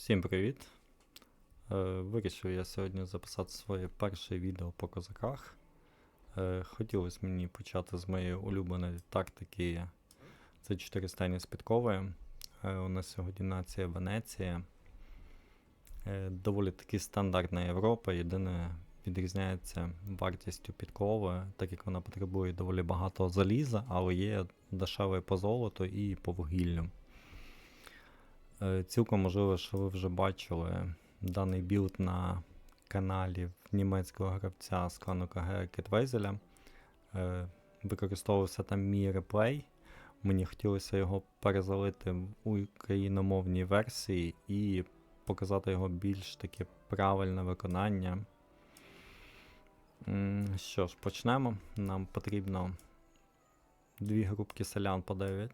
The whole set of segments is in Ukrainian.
Всім привіт! Е, Вирішив я сьогодні записати своє перше відео по козаках. Е, Хотілося мені почати з моєї улюбленої тактики. Це 4 стайні з підковою. Е, У нас сьогодні нація Венеція. Доволі таки стандартна Європа. Єдине відрізняється вартістю підкови, так як вона потребує доволі багато заліза, але є дешеве по золоту і по вугіллю. Е, Цілком можливо, що ви вже бачили даний білд на каналі німецького гравця з клану КГ Кетвезеля. Е, Використовувався там мій реплей. Мені хотілося його перезалити в україномовній версії і показати його більш таке правильне виконання. Що ж, почнемо. Нам потрібно дві групки селян по 9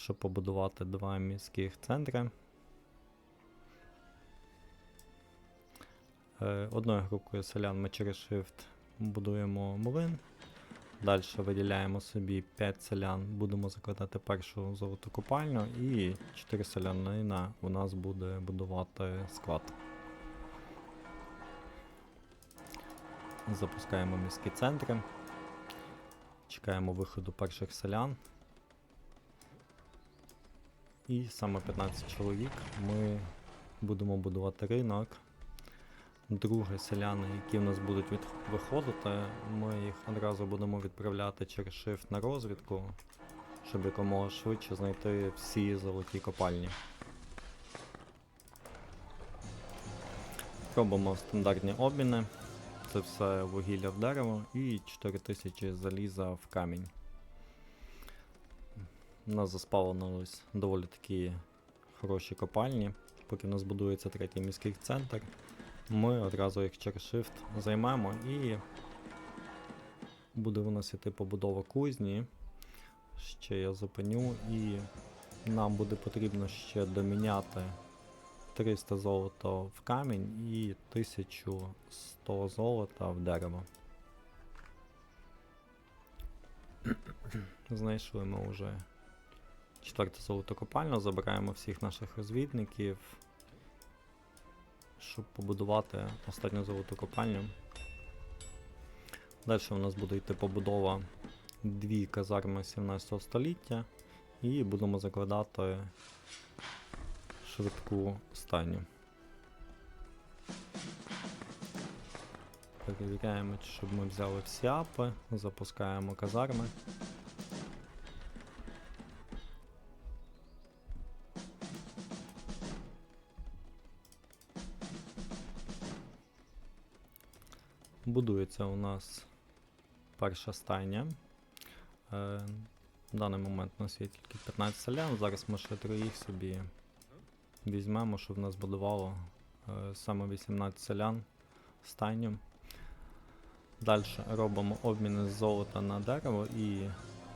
щоб побудувати два міських центри. Е, Одною групкою селян ми через Shift будуємо млин. Далі виділяємо собі 5 селян, будемо закладати першу золоту копальню, і 4 селянина у нас буде будувати склад. Запускаємо міські центри. Чекаємо виходу перших селян. І саме 15 чоловік ми будемо будувати ринок. Друге, селяни, які в нас будуть виходити, ми їх одразу будемо відправляти через Shift на розвідку, щоб якомога швидше знайти всі золоті копальні. Робимо стандартні обміни. Це все вугілля в дерево і 4000 заліза в камінь. У нас заспавнились доволі такі хороші копальні. Поки в нас будується третій міський центр, ми одразу їх через Shift займемо і буде у нас іти побудова кузні. Ще я зупиню і нам буде потрібно ще доміняти 300 золота в камінь і 1100 золота в дерево. Знайшли ми вже четверте золото копальну, забираємо всіх наших розвідників, щоб побудувати останню золоту копальню. Далі у нас буде йти побудова дві казарми 17 століття і будемо закладати швидку стайню. Перевіряємо, щоб ми взяли всі апи, запускаємо казарми. Будується у нас перша стайня. Е, в даний момент у нас є тільки 15 селян. Зараз ми ще троїх собі візьмемо, щоб нас будувало е, саме 18 селян стайню. Далі робимо обміни з золота на дерево і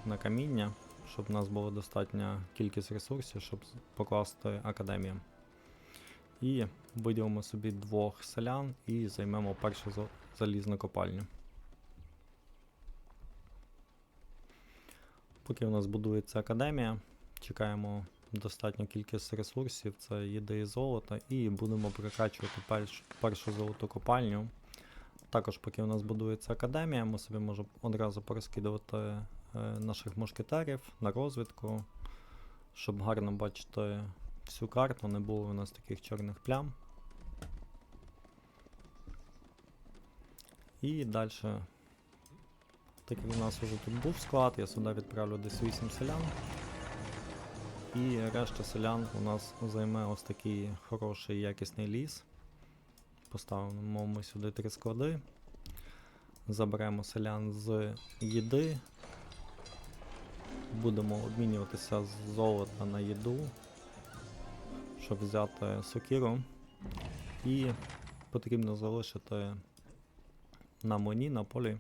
на каміння, щоб в нас була достатня кількість ресурсів, щоб покласти академію. І виділимо собі двох селян і займемо першу залізну копальню. Поки у нас будується академія, чекаємо достатню кількість ресурсів, це їди і золото, і будемо прокачувати перш, першу золоту копальню. Також, поки у нас будується академія, ми собі можемо одразу порозкидувати е, наших мушкетерів на розвідку, щоб гарно бачити всю карту, не було у нас таких чорних плям. І далі, так як у нас вже тут був склад, я сюди відправлю десь 8 селян. І решта селян у нас займе ось такий хороший якісний ліс. Поставимо ми сюди три склади. Заберемо селян з їди. Будемо обмінюватися з золота на їду, щоб взяти сокиру. І потрібно залишити на мені на полі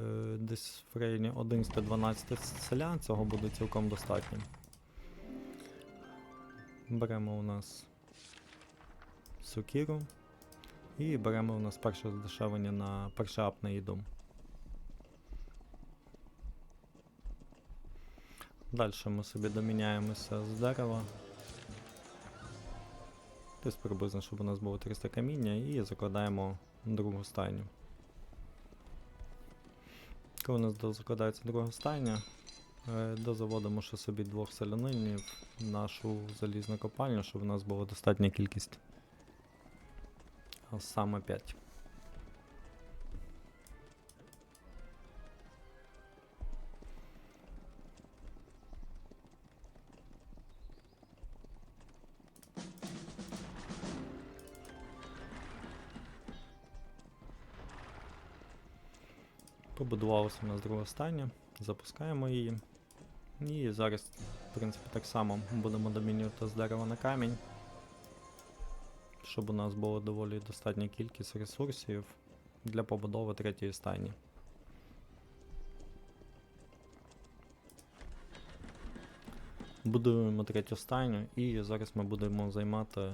е, десь в районі 11-12 селян, цього буде цілком достатньо. Беремо у нас сокиру і беремо у нас перше здешевлення на перше ап на їду. Далі ми собі доміняємося з дерева Десь приблизно, щоб у нас було 300 каміння, і закладаємо другу стайню. Коли у нас закладається друга стайня, е, дозаводимо ще собі двох селянинів в нашу залізну копальню, щоб у нас була достатня кількість. А саме 5. Побудувалася у нас друга стайня, запускаємо її. І зараз, в принципі, так само будемо домінювати з дерева на камінь, щоб у нас була доволі достатня кількість ресурсів для побудови третьої стайні. Будуємо третю стайню і зараз ми будемо займати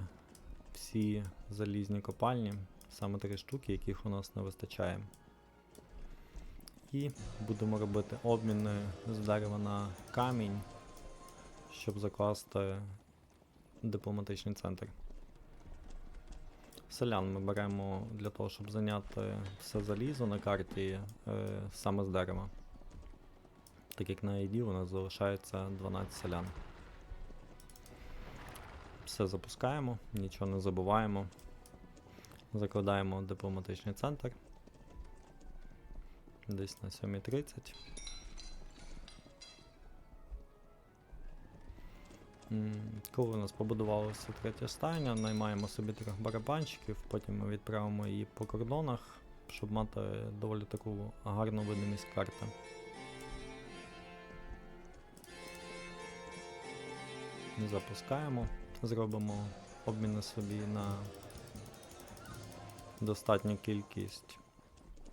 всі залізні копальні, саме три штуки, яких у нас не вистачає. І будемо робити обміни з дерева на камінь, щоб закласти дипломатичний центр. Селян ми беремо для того, щоб зайняти все залізо на карті е, саме з дерева. Так як на ID у нас залишається 12 селян. Все запускаємо, нічого не забуваємо. Закладаємо дипломатичний центр. Десь на 7.30. Коли у нас побудувалася третя стайня, наймаємо собі трьох барабанщиків, потім ми відправимо її по кордонах, щоб мати доволі таку гарну видимість карти. Запускаємо, зробимо обміни собі на достатню кількість,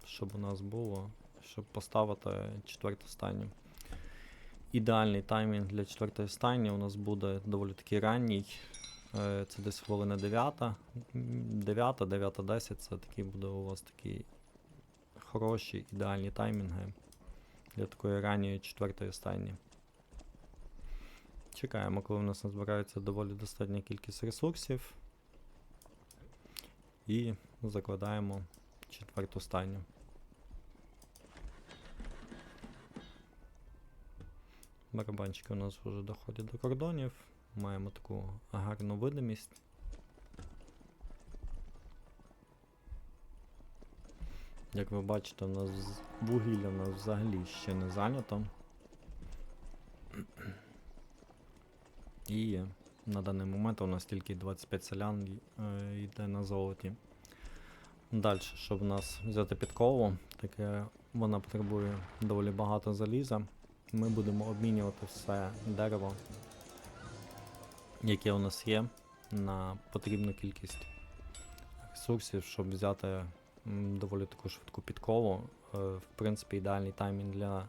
щоб у нас було, щоб поставити четверту стайню. Ідеальний таймінг для четвертої стайні у нас буде доволі таки ранній. Е, Це десь хвилина 9. 9, 9, 10 це такі буде у вас такі хороші ідеальні таймінги для такої ранньої четвертої стайні. Чекаємо, коли у нас назбирається доволі достатня кількість ресурсів. І закладаємо четверту стайню. Барабанчики у нас вже доходять до кордонів. Маємо таку гарну видимість. Як ви бачите, у нас вугілля у нас взагалі ще не зайнято. І на даний момент у нас тільки 25 селян е, йде на золоті. Далі, щоб у нас взяти підкову, таке вона потребує доволі багато заліза. Ми будемо обмінювати все дерево, яке у нас є, на потрібну кількість ресурсів, щоб взяти доволі таку швидку підкову. Е, В принципі, ідеальний таймінг для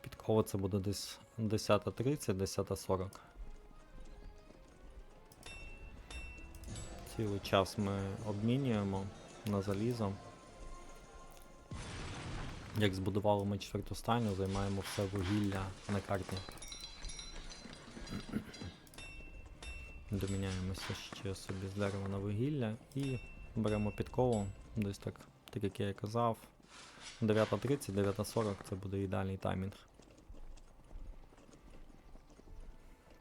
підкови це буде десь 10.30, 10.40. Цілий час ми обмінюємо на залізо. Як збудували ми четверту стайню, займаємо все вугілля на карті. Доміняємося ще собі з дерева на вугілля і беремо підкову, десь так, так як я і казав. 9.30, 9.40 це буде ідеальний таймінг.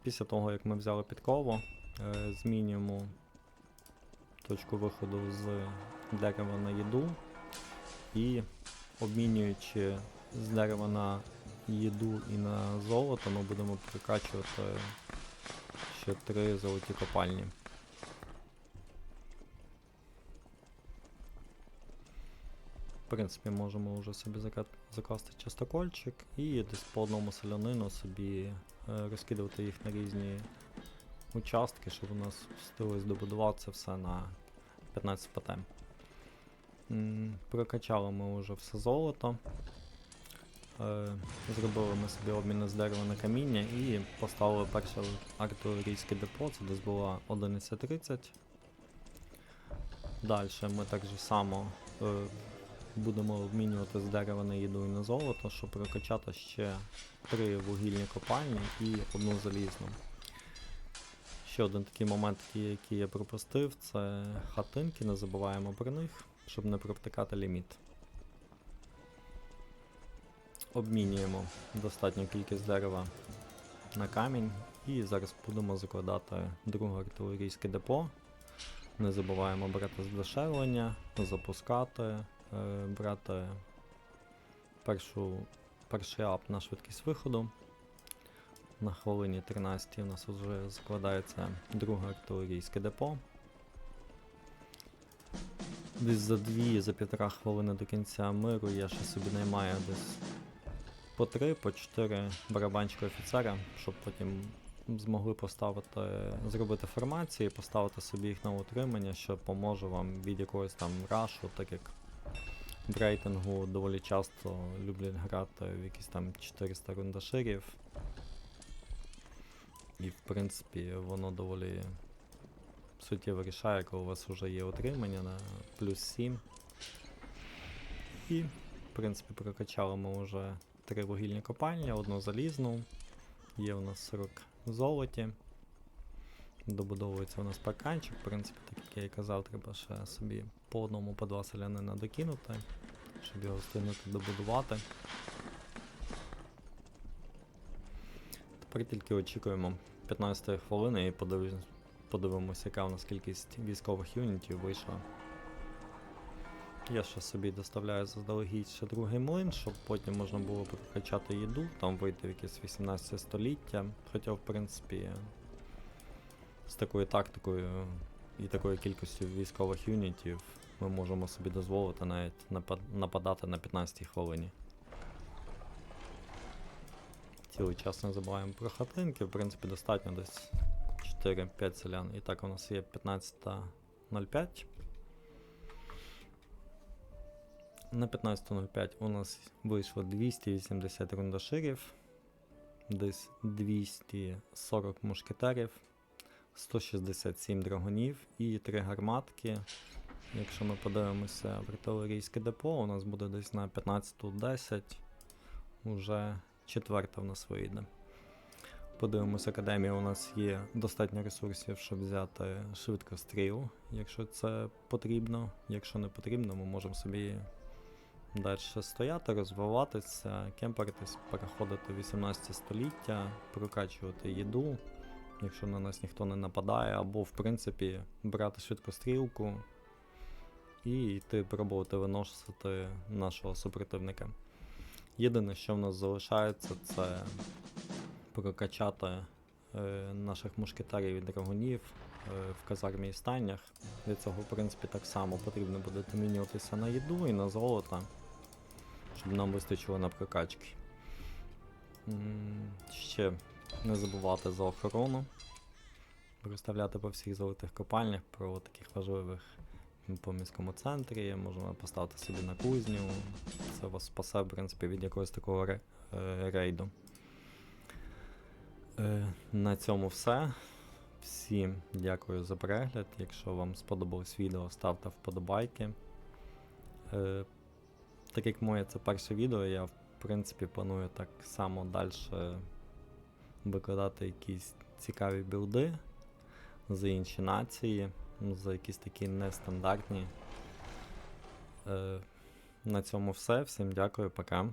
Після того, як ми взяли підкову, е, змінюємо точку виходу з дерева на їду і обмінюючи з дерева на їду і на золото, ми будемо прикачувати ще три золоті копальні. В принципі, можемо вже собі закласти частокольчик і десь по одному селянину собі е, розкидувати їх на різні участки, щоб у нас встиглось добудуватися все на 15 ПТ. Прокачали ми вже все золото. Е, Зробили ми собі обміни з дерева на каміння і поставили перше артилерійське депо, це десь було 11.30. Далі ми так же само е, будемо обмінювати з дерева на їду і на золото, щоб прокачати ще три вугільні копальні і одну залізну. ще один такий момент, який я пропустив, це хатинки, не забуваємо про них, щоб не провтикати ліміт. Обмінюємо достатню кількість дерева на камінь і зараз будемо закладати друге артилерійське депо. Не забуваємо брати здешевлення, запускати, е, брати першу, перший ап на швидкість виходу. На хвилині 13 у нас вже закладається друге артилерійське депо. Десь за дві, за півтора хвилини до кінця миру я ще собі наймаю десь по три, по чотири барабанчика офіцера, щоб потім змогли поставити, зробити формації, поставити собі їх на утримання, що поможе вам від якогось там рашу, так як в рейтингу доволі часто люблять грати в якісь там 400 рундаширів. І в принципі воно доволі суттєво рішає, коли у вас вже є утримання на плюс 7. І, в принципі, прокачали ми вже три вугільні копальні, одну залізну. Є у нас 40 в золоті. Добудовується у нас парканчик, в принципі, так як я і казав, треба ще собі по одному по два селянина докинути, щоб його встигнути добудувати. Тепер тільки очікуємо 15 хвилини і подивимось, подивимося, яка у нас кількість військових юнітів вийшла. Я ще собі доставляю заздалегідь ще другий млин, щоб потім можна було прокачати їду, там вийти в якесь 18 століття. Хоча, в принципі, з такою тактикою і такою кількістю військових юнітів ми можемо собі дозволити навіть нападати на 15 хвилині. Цілий час не забуваємо про хатинки, в принципі, достатньо десь 4-5 селян. І так у нас є 15.05. На 15.05 у нас вийшло 280 рундаширів, десь 240 мушкетерів, 167 драгунів і 3 гарматки. Якщо ми подивимося в артилерійське депо, у нас буде десь на 15.10. Уже четверта в нас вийде. Подивимося, академія у нас є достатньо ресурсів, щоб взяти швидкостріл, якщо це потрібно. Якщо не потрібно, ми можемо собі далі стояти, розвиватися, кемперитись, переходити 18 століття, прокачувати їду, якщо на нас ніхто не нападає, або в принципі брати швидкострілку і йти пробувати виносити нашого супротивника. Єдине, що в нас залишається, це прокачати е, наших мушкетерів і драгунів е, в казармі і станях. Для цього, в принципі, так само потрібно буде домінюватися на їду і на золото, щоб нам вистачило на прокачки. Ще не забувати за охорону. Розставляти по всіх золотих копальнях про таких важливих по міському центрі, можна поставити собі на кузню. Це вас спасе, в принципі, від якогось такого е, рейду. Е, на цьому все. Всім дякую за перегляд. Якщо вам сподобалось відео, ставте вподобайки. Е, так як моє це перше відео, я в принципі планую так само далі викладати якісь цікаві білди за інші нації, за якісь такі нестандартні. Е, на цьому все. Всім дякую, пока.